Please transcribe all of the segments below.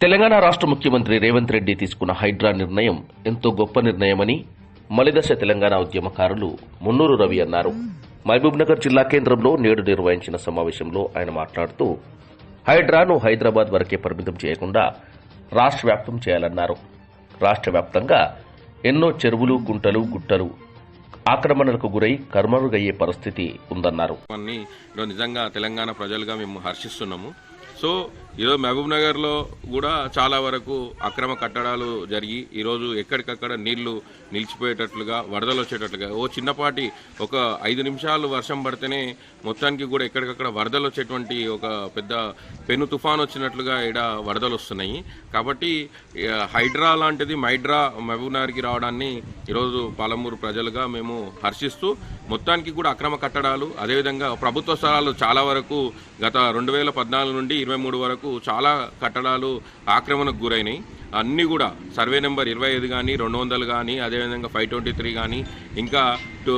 తెలంగాణ రాష్ట్ర ముఖ్యమంత్రి రేవంత్ రెడ్డి తీసుకున్న హైడ్రా నిర్ణయం ఎంతో గొప్ప నిర్ణయమని మలిదశ తెలంగాణ ఉద్యమకారులు మున్నూరు రవి అన్నారు. మహబూబ్నగర్ జిల్లా కేంద్రంలో నేడు నిర్వహించిన సమావేశంలో ఆయన మాట్లాడుతూ హైడ్రాను హైదరాబాద్ వరకే పరిమితం చేయకుండా రాష్ట్ర వ్యాప్తం చేయాలన్నారు. రాష్ట్ర వ్యాప్తంగా ఎన్నో చెరువులు గుంటలు గుట్టలు ఆక్రమణలకు గురై కర్మరుగయ్యే పరిస్థితి ఉందన్నారు. నిజంగా తెలంగాణ ప్రజలుగా మేము హర్షిస్తున్నాము. సో ఈరోజు మహబూబ్ నగర్లో కూడా చాలా వరకు అక్రమ కట్టడాలు జరిగి ఈరోజు ఎక్కడికక్కడ నీళ్ళు నిలిచిపోయేటట్లుగా వరదలు వచ్చేటట్లుగా ఓ చిన్నపాటి ఒక ఐదు నిమిషాలు వర్షం పడితేనే మొత్తానికి కూడా ఎక్కడికక్కడ వరదలు వచ్చేటువంటి ఒక పెద్ద పెను తుఫాన్ వచ్చినట్లుగా ఇక్కడ వరదలు వస్తున్నాయి. కాబట్టి హైడ్రా లాంటిది మైడ్రా మహబూబ్ నగర్కి రావడాన్ని ఈరోజు పాలమూరు ప్రజలుగా మేము హర్షిస్తూ మొత్తానికి కూడా అక్రమ కట్టడాలు అదేవిధంగా ప్రభుత్వ స్థలాలు చాలా వరకు గత రెండు వేల పద్నాలుగు నుండి ఇరవై మూడు వరకు చాలా కట్టడాలు ఆక్రమణకు గురైనాయి. అన్నీ కూడా సర్వే నెంబర్ ఇరవై ఐదు కానీ రెండు వందలు కానీ అదేవిధంగా ఫైవ్ ట్వంటీ త్రీ కానీ ఇంకా టు-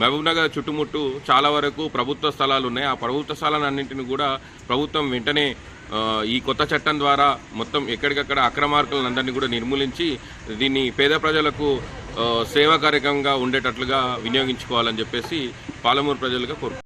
మహబూబ్ నగర్ చుట్టుముట్టు చాలా వరకు ప్రభుత్వ స్థలాలు ఉన్నాయి. ఆ ప్రభుత్వ స్థలాలన్నింటిని కూడా ప్రభుత్వం వెంటనే ఈ కొత్త చట్టం ద్వారా మొత్తం ఎక్కడికక్కడ అక్రమార్కులందరినీ కూడా నిర్మూలించి దీన్ని పేద ప్రజలకు సేవా కార్యక్రమంగా ఉండేటట్లుగా వినియోగించుకోవాలని చెప్పేసి పాలమూరు ప్రజలుగా కోరుకుంటున్నాను